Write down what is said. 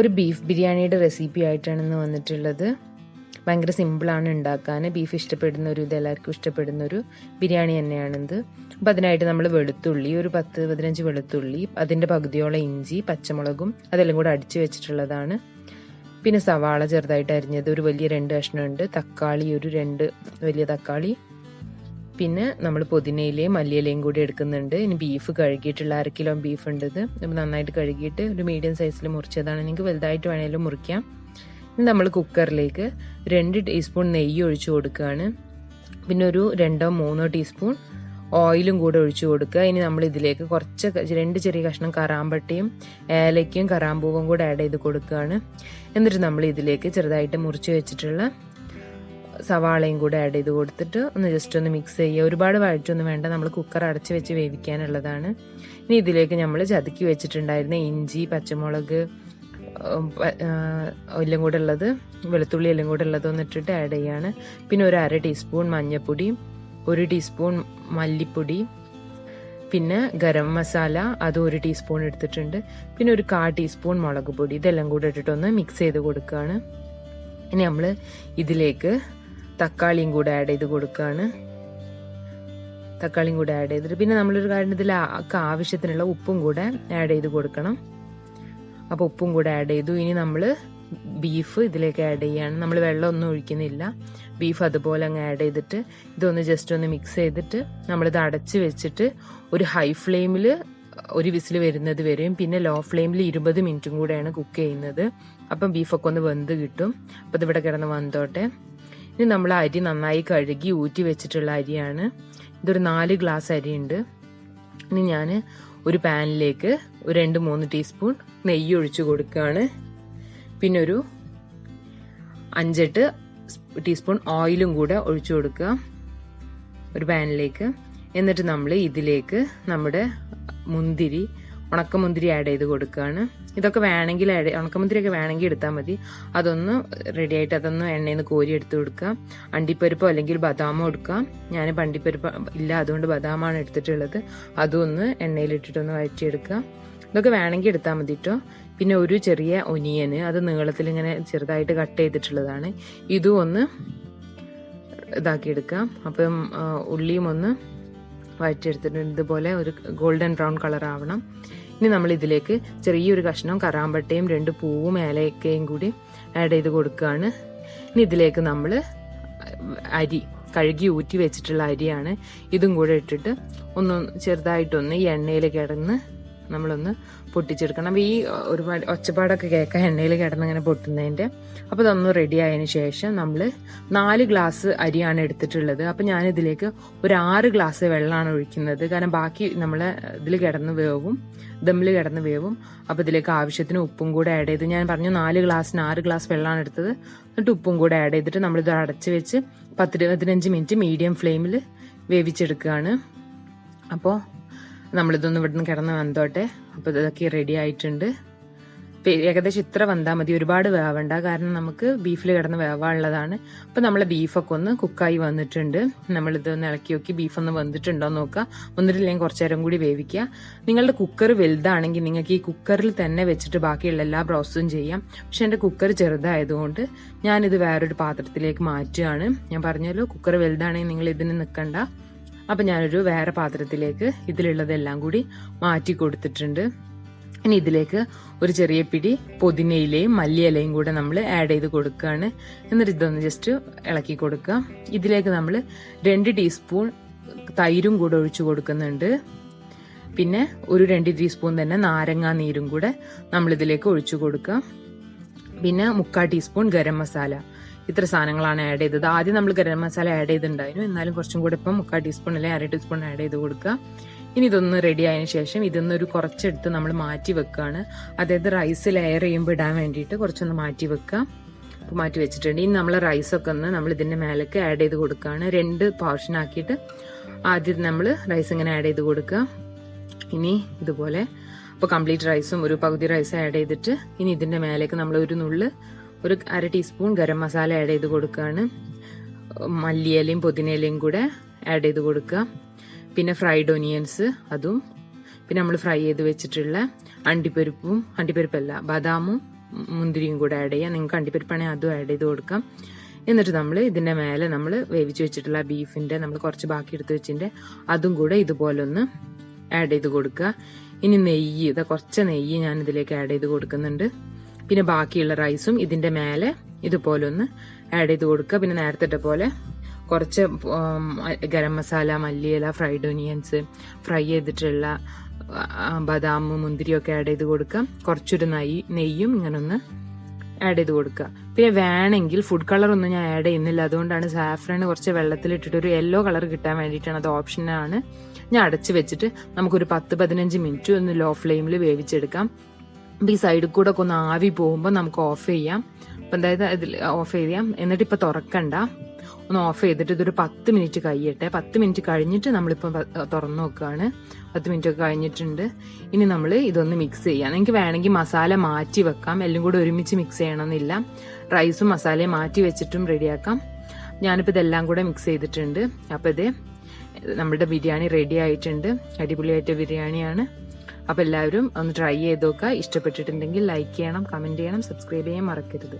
ഒരു ബീഫ് ബിരിയാണിയുടെ റെസിപ്പി ആയിട്ടാണ് ഇന്ന് വന്നിട്ടുള്ളത്. ഭയങ്കര സിമ്പിളാണ് ഉണ്ടാക്കാൻ. ബീഫ് ഇഷ്ടപ്പെടുന്ന ഒരു ഇത് എല്ലാവർക്കും ഇഷ്ടപ്പെടുന്ന ഒരു ബിരിയാണി തന്നെയാണിത്. അപ്പം അതിനായിട്ട് നമ്മൾ വെളുത്തുള്ളി ഒരു പത്ത് പതിനഞ്ച് വെളുത്തുള്ളി അതിന്റെ പകുതിയോളം ഇഞ്ചി പച്ചമുളകും അതെല്ലാം കൂടെ അടിച്ചു വെച്ചിട്ടുള്ളതാണ്. പിന്നെ സവാള ചെറുതായിട്ട് അരിഞ്ഞത് ഒരു വലിയ രണ്ട് കഷ്ണമുണ്ട്. തക്കാളി ഒരു രണ്ട് വലിയ തക്കാളി പിന്നെ നമ്മൾ പുതിനയിലയും മല്ലിയിലയും കൂടി എടുക്കുന്നുണ്ട്. ഇനി ബീഫ് കഴുകിയിട്ടുള്ള അര കിലോ ബീഫ് ഉണ്ട് ഇത്. നന്നായിട്ട് കഴുകിയിട്ട് ഒരു മീഡിയം സൈസിൽ മുറിച്ചതാണ്. നിങ്ങൾക്ക് വലുതായിട്ട് വേണേലും മുറിക്കാം. ഇനി നമ്മൾ കുക്കറിലേക്ക് രണ്ട് ടീസ്പൂൺ നെയ്യ് ഒഴിച്ചു കൊടുക്കുകയാണ്. പിന്നെ ഒരു രണ്ടോ മൂന്നോ ടീസ്പൂൺ ഓയിലും കൂടെ ഒഴിച്ചു കൊടുക്കുക. ഇനി നമ്മൾ ഇതിലേക്ക് കുറച്ച് രണ്ട് ചെറിയ കഷ്ണം കറാമ്പട്ടിയും ഏലയ്ക്കും കറാമ്പൂവും കൂടെ ആഡ് ചെയ്ത് കൊടുക്കുകയാണ്. എന്നിട്ട് നമ്മൾ ഇതിലേക്ക് ചെറുതായിട്ട് മുറിച്ച് വെച്ചിട്ടുള്ള സവാളയും കൂടെ ആഡ് ചെയ്ത് കൊടുത്തിട്ട് ഒന്ന് ജസ്റ്റ് ഒന്ന് മിക്സ് ചെയ്യുക. ഒരുപാട് വഴറ്റൊന്നും വേണ്ട. നമ്മൾ കുക്കർ അടച്ച് വെച്ച് വേവിക്കാനുള്ളതാണ്. ഇനി ഇതിലേക്ക് നമ്മൾ ചതുക്കി വെച്ചിട്ടുണ്ടായിരുന്ന ഇഞ്ചി പച്ചമുളക് എല്ലാം കൂടെ ഉള്ളത് വെളുത്തുള്ളി എല്ലാം കൂടെ ഉള്ളത് ഒന്നിട്ടിട്ട് ആഡ് ചെയ്യാണ്. പിന്നെ ഒരു അര ടീസ്പൂൺ മഞ്ഞൾപ്പൊടി ഒരു ടീസ്പൂൺ മല്ലിപ്പൊടി പിന്നെ ഗരം മസാല അതും ഒരു ടീസ്പൂൺ എടുത്തിട്ടുണ്ട്. പിന്നെ ഒരു കാ ടീസ്പൂൺ മുളക് പൊടി ഇതെല്ലാം കൂടെ ഇട്ടിട്ടൊന്ന് മിക്സ് ചെയ്ത് കൊടുക്കുകയാണ്. ഇനി നമ്മൾ ഇതിലേക്ക് തക്കാളിയും കൂടെ ആഡ് ചെയ്ത് കൊടുക്കുകയാണ് തക്കാളിയും കൂടെ ആഡ് ചെയ്തിട്ട് പിന്നെ നമ്മളൊരു കാര്യം ഇതിൽ ആവശ്യത്തിനുള്ള ഉപ്പും കൂടെ ആഡ് ചെയ്ത് കൊടുക്കണം. അപ്പോൾ ഉപ്പും കൂടെ ആഡ് ചെയ്തു. ഇനി നമ്മൾ ബീഫ് ഇതിലേക്ക് ആഡ് ചെയ്യാണ്. നമ്മൾ വെള്ളമൊന്നും ഒഴിക്കുന്നില്ല. ബീഫ് അതുപോലെ അങ്ങ് ആഡ് ചെയ്തിട്ട് ഇതൊന്ന് ജസ്റ്റ് ഒന്ന് മിക്സ് ചെയ്തിട്ട് നമ്മളിത് അടച്ച് വെച്ചിട്ട് ഒരു ഹൈ ഫ്ലെയിമിൽ ഒരു വിസിൽ വരുന്നത് വരെയും പിന്നെ ലോ ഫ്ലെയിമിൽ ഇരുപത് മിനിറ്റും കൂടെയാണ് കുക്ക് ചെയ്യുന്നത്. അപ്പം ബീഫൊക്കെ ഒന്ന് വെന്ത് കിട്ടും. അപ്പം ഇതിവിടെ കിടന്ന് വന്നോട്ടെ. ഇനി നമ്മൾ അരി നന്നായി കഴുകി ഊറ്റി വെച്ചിട്ടുള്ള അരിയാണ്. ഇതൊരു നാല് ഗ്ലാസ് അരിയുണ്ട്. ഇനി ഞാൻ ഒരു പാനിലേക്ക് ഒരു രണ്ട് മൂന്ന് ടീസ്പൂൺ നെയ്യ് ഒഴിച്ചു കൊടുക്കുകയാണ്. പിന്നെ ഒരു അഞ്ചെട്ട് ടീസ്പൂൺ ഓയിലും കൂടെ ഒഴിച്ചു കൊടുക്കുക. ഒരു പാനിലേക്ക്. എന്നിട്ട് നമ്മൾ ഇതിലേക്ക് നമ്മുടെ മുന്തിരി ഉണക്കമുന്തിരി ആഡ് ചെയ്ത് കൊടുക്കുകയാണ് ഇതൊക്കെ വേണമെങ്കിൽ ആഡ് ഉണക്കമുന്തിരിയൊക്കെ വേണമെങ്കിൽ എടുത്താൽ മതി. അതൊന്ന് റെഡി ആയിട്ട് അതൊന്ന് എണ്ണയിൽ നിന്ന് കോരി എടുത്ത് കൊടുക്കുക അണ്ടിപ്പരിപ്പോ അല്ലെങ്കിൽ ബദാമോ എടുക്കാം. ഞാൻ അണ്ടിപ്പരിപ്പ് ഇല്ല അതുകൊണ്ട് ബദാമാണ് എടുത്തിട്ടുള്ളത്. അതൊന്ന് എണ്ണയിലിട്ടിട്ടൊന്ന് വഴറ്റിയെടുക്കുക ഇതൊക്കെ വേണമെങ്കിൽ എടുത്താൽ മതി കേട്ടോ പിന്നെ ഒരു ചെറിയ ഒനിയന് അത് നീളത്തിൽ ഇങ്ങനെ ചെറുതായിട്ട് കട്ട് ചെയ്തിട്ടുള്ളതാണ്. ഇതും ഒന്ന് ഇതാക്കിയെടുക്കാം. അപ്പം ഉള്ളിയും ഒന്ന് വഴറ്റിയെടുത്തിട്ടുണ്ട് ഇതുപോലെ ഒരു ഗോൾഡൻ ബ്രൗൺ കളർ ആവണം. ഇനി നമ്മൾ ഇതിലേക്ക് ചെറിയൊരു കഷ്ണം കറാമ്പട്ടയും രണ്ട് പൂവും ഏലക്കയും കൂടി ആഡ് ചെയ്ത് കൊടുക്കുകയാണ്. ഇനി ഇതിലേക്ക് നമ്മൾ അരി കഴുകി ഊറ്റി വെച്ചിട്ടുള്ള അരിയാണ്. ഇതും കൂടെ ഇട്ടിട്ട് ഒന്ന് ചെറുതായിട്ടൊന്ന് ഈ എണ്ണയിൽ കിടന്ന് നമ്മളൊന്ന് പൊട്ടിച്ചെടുക്കണം. അപ്പോൾ ഈ ഒരുപാട് ഒച്ചപ്പാടൊക്കെ കേൾക്കാൻ എണ്ണയിൽ കിടന്നിങ്ങനെ പൊട്ടുന്നതിന്റെ അപ്പോൾ ഇതൊന്ന് റെഡി ആയതിന് ശേഷം നമ്മൾ നാല് ഗ്ലാസ് അരിയാണ് എടുത്തിട്ടുള്ളത്. അപ്പോൾ ഞാനിതിലേക്ക് ഒരു ആറ് ഗ്ലാസ് വെള്ളമാണ് ഒഴിക്കുന്നത്. കാരണം ബാക്കി നമ്മൾ ഇതിൽ കിടന്ന് വേവും ദമ്മിൽ കിടന്ന് വേവും. അപ്പോൾ ഇതിലേക്ക് ആവശ്യത്തിന് ഉപ്പും കൂടെ ആഡ് ചെയ്ത് ഞാൻ പറഞ്ഞു നാല് ഗ്ലാസ്സിന് ആറ് ഗ്ലാസ് വെള്ളമാണ് എടുത്തത്. എന്നിട്ട് ഉപ്പും കൂടെ ആഡ് ചെയ്തിട്ട് നമ്മളിത് അടച്ച് വെച്ച് പത്ത് പതിനഞ്ച് മിനിറ്റ് മീഡിയം ഫ്ലെയിമിൽ വേവിച്ചെടുക്കുകയാണ്. അപ്പോൾ നമ്മളിതൊന്ന് ഇവിടുന്ന് കിടന്ന് വന്നോട്ടെ. അപ്പോൾ ഇതൊക്കെ റെഡി ആയിട്ടുണ്ട്. ഏകദേശം ഇത്ര വന്നാൽ മതി. ഒരുപാട് വേവണ്ട. കാരണം നമുക്ക് ബീഫിൽ കിടന്ന് വേവാനുള്ളതാണ്. അപ്പോൾ നമ്മളെ ബീഫൊക്കെ ഒന്ന് കുക്കായി വന്നിട്ടുണ്ട്. നമ്മളിത് ഒന്ന് ഇളക്കി നോക്കി ബീഫ് ഒന്ന് വന്നിട്ടുണ്ടോ എന്ന് നോക്കുക വന്നിട്ടില്ലെങ്കിൽ കുറച്ച് നേരം കൂടി വേവിക്കുക. നിങ്ങളുടെ കുക്കർ വലുതാണെങ്കിൽ നിങ്ങൾക്ക് ഈ കുക്കറിൽ തന്നെ വെച്ചിട്ട് ബാക്കിയുള്ള എല്ലാ പ്രോസസ്സും ചെയ്യാം. പക്ഷെ എന്റെ കുക്കർ ചെറുതായതുകൊണ്ട് ഞാനിത് വേറൊരു പാത്രത്തിലേക്ക് മാറ്റുകയാണ്. ഞാൻ പറഞ്ഞല്ലോ കുക്കർ വലുതാണെങ്കിൽ നിങ്ങൾ ഇതിന് നിൽക്കണ്ട. അപ്പം ഞാനൊരു വേറെ പാത്രത്തിലേക്ക് ഇതിലുള്ളതെല്ലാം കൂടി മാറ്റി കൊടുത്തിട്ടുണ്ട്. ഇനി ഇതിലേക്ക് ഒരു ചെറിയ പിടി പൊതിനയിലയും മല്ലിയിലയും കൂടെ നമ്മൾ ആഡ് ചെയ്ത് കൊടുക്കുകയാണ് എന്നിട്ട് ഇതൊന്ന് ജസ്റ്റ് ഇളക്കി കൊടുക്കുക. ഇതിലേക്ക് നമ്മൾ രണ്ട് ടീസ്പൂൺ തൈരും കൂടെ ഒഴിച്ചു കൊടുക്കുന്നുണ്ട്. പിന്നെ ഒരു രണ്ട് ടീസ്പൂൺ തന്നെ നാരങ്ങാ നീരും കൂടെ നമ്മൾ ഇതിലേക്ക് ഒഴിച്ചു കൊടുക്കുക. പിന്നെ മുക്കാൽ ടീസ്പൂൺ ഗരം മസാല. ഇത്ര സാധനങ്ങളാണ് ആഡ് ചെയ്തത്. ആദ്യം നമ്മൾ ഗരം മസാല ആഡ് ചെയ്തിട്ടുണ്ടായിരുന്നു. എന്നാലും കുറച്ചും കൂടെ ഇപ്പം മുക്കാൽ ടീസ്പൂൺ അല്ലെങ്കിൽ അര ടീസ്പൂൺ ആഡ് ചെയ്ത് കൊടുക്കുക. ഇനി ഇതൊന്ന് റെഡി ആയതിനു ശേഷം ഇതൊന്നൊരു കുറച്ചെടുത്ത് നമ്മൾ മാറ്റി വെക്കുകയാണ്. അതായത് റൈസ് ലെയർ ചെയ്യുമ്പോൾ ഇടാൻ വേണ്ടിയിട്ട് കുറച്ചൊന്ന് മാറ്റി വെക്കുക. അപ്പോൾ മാറ്റി വെച്ചിട്ടുണ്ട്. ഇനി നമ്മൾ റൈസൊക്കെ ഒന്ന് നമ്മൾ ഇതിന്റെ മേലേക്ക് ആഡ് ചെയ്ത് കൊടുക്കുകയാണ്. രണ്ട് പോർഷൻ ആക്കിയിട്ട് ആദ്യം നമ്മൾ റൈസ് ഇങ്ങനെ ആഡ് ചെയ്ത് കൊടുക്കുക. ഇനി ഇതുപോലെ അപ്പോൾ കംപ്ലീറ്റ് റൈസും ഒരു പകുതി റൈസ് ആഡ് ചെയ്തിട്ട് ഇനി ഇതിന്റെ മേലേക്ക് നമ്മൾ ഒരു നുള്ള് ഒരു അര ടീസ്പൂൺ ഗരം മസാല ആഡ് ചെയ്ത് കൊടുക്കുകയാണ് മല്ലിയിലയും പുതിനയിലയും കൂടെ ആഡ് ചെയ്ത് കൊടുക്കുക. പിന്നെ ഫ്രൈഡ് ഒനിയൻസ് അതും. പിന്നെ നമ്മൾ ഫ്രൈ ചെയ്ത് വെച്ചിട്ടുള്ള അണ്ടിപ്പരിപ്പും അണ്ടിപ്പരിപ്പല്ല ബദാമും മുന്തിരിയും കൂടെ ആഡ് ചെയ്യാം നിങ്ങൾക്ക് അണ്ടിപ്പരിപ്പാണെങ്കിൽ അതും ആഡ് ചെയ്ത് കൊടുക്കാം. എന്നിട്ട് നമ്മൾ ഇതിന്റെ മേലെ നമ്മൾ വേവിച്ച് വെച്ചിട്ടുള്ള ബീഫിന്റെ നമ്മൾ കുറച്ച് ബാക്കി എടുത്ത് വെച്ചിന്റെ അതും കൂടെ ഇതുപോലെ ഒന്ന് ആഡ് ചെയ്ത് കൊടുക്കുക. ഇനി നെയ്യ് ഇതാ കുറച്ച് നെയ്യ് ഞാൻ ഇതിലേക്ക് ആഡ് ചെയ്ത് കൊടുക്കുന്നുണ്ട്. പിന്നെ ബാക്കിയുള്ള റൈസും ഇതിന്റെ മേലെ ഇതുപോലെ ഒന്ന് ആഡ് ചെയ്ത് കൊടുക്കുക. പിന്നെ നേരത്തെ പോലെ കുറച്ച് ഗരം മസാല മല്ലിയില ഫ്രൈഡ് ഒനിയൻസ് ഫ്രൈ ചെയ്തിട്ടുള്ള ബദാം മുന്തിരിയൊക്കെ ആഡ് ചെയ്ത് കൊടുക്കുക. കുറച്ചൊരു നെയ്യ് നെയ്യും ഇങ്ങനെ ഒന്ന് ആഡ് ചെയ്ത് കൊടുക്കുക. പിന്നെ വേണമെങ്കിൽ ഫുഡ് കളർ ഒന്നും ഞാൻ ആഡ് ചെയ്യുന്നില്ല. അതുകൊണ്ടാണ് സാഫ്രണ് കുറച്ച് വെള്ളത്തിലിട്ടിട്ട് ഒരു യെല്ലോ കളർ കിട്ടാൻ വേണ്ടിയിട്ടാണ്. അത് ഓപ്ഷനാണ് ഞാൻ അടച്ചു വെച്ചിട്ട് നമുക്കൊരു പത്ത് പതിനഞ്ച് മിനിറ്റ് ഒന്ന് ലോ ഫ്ലെയിമിൽ വേവിച്ചെടുക്കാം. അപ്പം ഈ സൈഡിൽ കൂടെ ഒക്കെ ഒന്ന് ആവി പോകുമ്പോൾ നമുക്ക് ഓഫ് ചെയ്യാം. അപ്പം അതായത് ഇതിൽ ഓഫ് ചെയ്യാം. എന്നിട്ട് ഇപ്പം തുറക്കണ്ട. ഒന്ന് ഓഫ് ചെയ്തിട്ട് ഇതൊരു പത്ത് മിനിറ്റ് കഴിയട്ടെ പത്ത് മിനിറ്റ് കഴിഞ്ഞിട്ട് നമ്മളിപ്പം തുറന്നു നോക്കുകയാണ് പത്ത് മിനിറ്റ് ഒക്കെ കഴിഞ്ഞിട്ടുണ്ട്. ഇനി നമ്മൾ ഇതൊന്ന് മിക്സ് ചെയ്യാം. നിങ്ങൾക്ക് വേണമെങ്കിൽ മസാല മാറ്റി വെക്കാം. എല്ലാം കൂടെ ഒരുമിച്ച് മിക്സ് ചെയ്യണമെന്നില്ല റൈസും മസാലയും മാറ്റി വെച്ചിട്ടും റെഡിയാക്കാം ഞാനിപ്പോൾ ഇതെല്ലാം കൂടെ മിക്സ് ചെയ്തിട്ടുണ്ട്. അപ്പോൾ ഇത് നമ്മുടെ ബിരിയാണി റെഡി ആയിട്ടുണ്ട്. അടിപൊളിയായിട്ട് ബിരിയാണിയാണ്. അപ്പോൾ എല്ലാവരും ഒന്ന് ട്രൈ ചെയ്ത് നോക്കുക. ഇഷ്ടപ്പെട്ടിട്ടുണ്ടെങ്കിൽ ലൈക്ക് ചെയ്യണം കമന്റ് ചെയ്യണം സബ്സ്ക്രൈബ് ചെയ്യാൻ മറക്കരുത്.